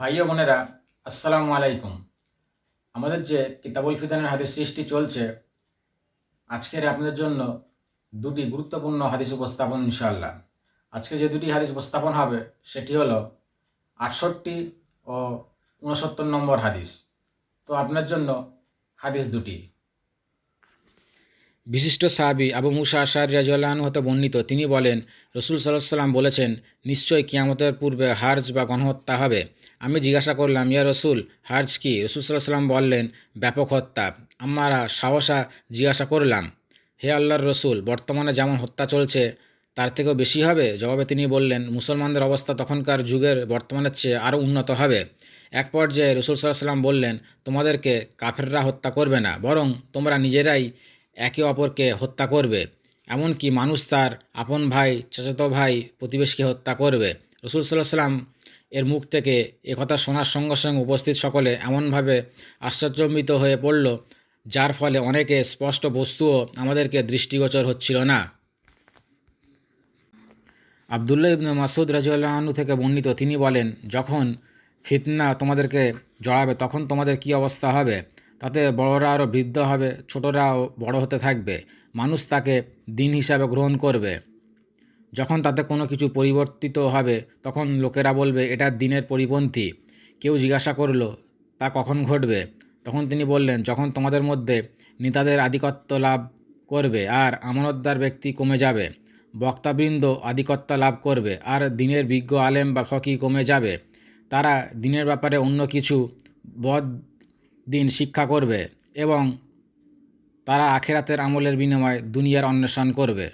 ভাই ও বোনেরা, আসসালামু আলাইকুম। আমাদের যে কিতাবুল ফিদানের হাদিস সৃষ্টি চলছে, আজকের আপনাদের জন্য দুটি গুরুত্বপূর্ণ হাদিস উপস্থাপন ইনশাআল্লাহ। আজকে যে দুটি হাদিস উপস্থাপন হবে, সেটি হলো আটষট্টি ও উনসত্তর নম্বর হাদিস। তো আপনার জন্য হাদিস দুটি। বিশিষ্ট সাহাবি আবু মুসা আশার রাজিউল্লাহন হতে বর্ণিত, তিনি বলেন, রসুল সাল্লাহ সাল্লাম বলেছেন, নিশ্চয়ই কিয়ামতের পূর্বে হার্জ বা গণহত্যা হবে। আমি জিজ্ঞাসা করলাম, ইয়া রসুল, হার্জ কি? রসুল সাল্লাহ সাল্লাম বললেন, ব্যাপক হত্যা। আমরা সাহসা জিজ্ঞাসা করলাম, হে আল্লাহর রসুল, বর্তমানে যেমন হত্যা চলছে, তার থেকেও বেশি হবে? জবাবে তিনি বললেন, মুসলমানদের অবস্থা তখনকার যুগের বর্তমানের চেয়ে আরও উন্নত হবে। এক পর্যায়ে রসুল সাল্লাহ সাল্লাম বললেন, তোমাদেরকে কাফেররা হত্যা করবে না, বরং তোমরা নিজেরাই একে অপরকে হত্যা করবে। এমনকি মানুষ তার আপন ভাই, চাচাতো ভাই প্রতিবেশীকে হত্যা করবে। রসুল সাল্লাহ সাল্লাম এর মুখ থেকে এ কথা শোনার সঙ্গে সঙ্গে উপস্থিত সকলে এমনভাবে আশ্চর্যজনিত হয়ে পড়ল, যার ফলে অনেকে স্পষ্ট বস্তুও আমাদেরকে দৃষ্টিগোচর হচ্ছিল না। আবদুল্লাহ ইবনে মাসুদ রাজিউল্লাহনু থেকে বর্ণিত তিনি বলেন, যখন ফিতনা তোমাদেরকে জড়াবে, তখন তোমাদের কি অবস্থা হবে? তাতে বড়রা আরও বৃদ্ধ হবে, ছোটরাও বড় হতে থাকবে, মানুষ তাকে দিন হিসাবে গ্রহণ করবে। যখন তাতে কোনো কিছু পরিবর্তিত হবে, তখন লোকেরা বলবে, এটা দিনের পরিপন্থী। কেউ জিজ্ঞাসা করল, তা কখন ঘটবে? তখন তিনি বললেন, যখন তোমাদের মধ্যে নেতাদের আধিপত্য লাভ করবে আর আমানতদার ব্যক্তি কমে যাবে, বক্তাবৃন্দ আধিকত্য লাভ করবে আর দিনের বিজ্ঞ আলেম বা ফকি কমে যাবে, তারা দিনের ব্যাপারে অন্য কিছু বদ দিন শিক্ষা করবে এবং তারা আখেরাতের আমলের বিনিময়ে দুনিয়ার অন্বেষণ করবে।